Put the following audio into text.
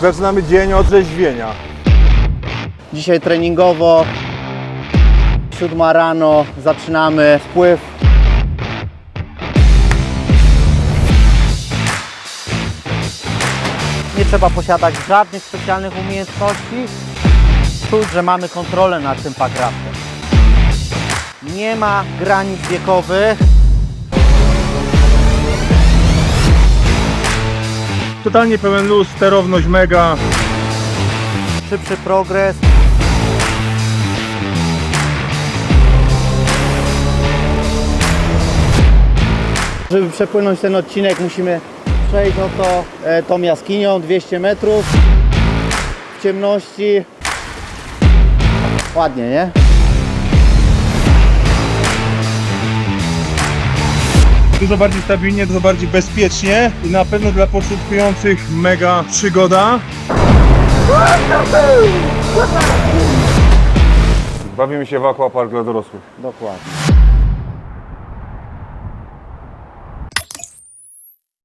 Zaczynamy dzień od rzeźwienia. Dzisiaj treningowo, siódma rano, zaczynamy wpływ. Nie trzeba posiadać żadnych specjalnych umiejętności. Czuć, że mamy kontrolę nad tym pakraftem. Nie ma granic wiekowych. Totalnie pełen luz, sterowność mega. szybszy progres. Żeby przepłynąć ten odcinek musimy przejść oto e, tą jaskinią 200 metrów w ciemności. Ładnie, nie? Dużo bardziej stabilnie, dużo bardziej bezpiecznie i na pewno dla początkujących mega przygoda. Bawimy się w aquapark dla dorosłych. Dokładnie.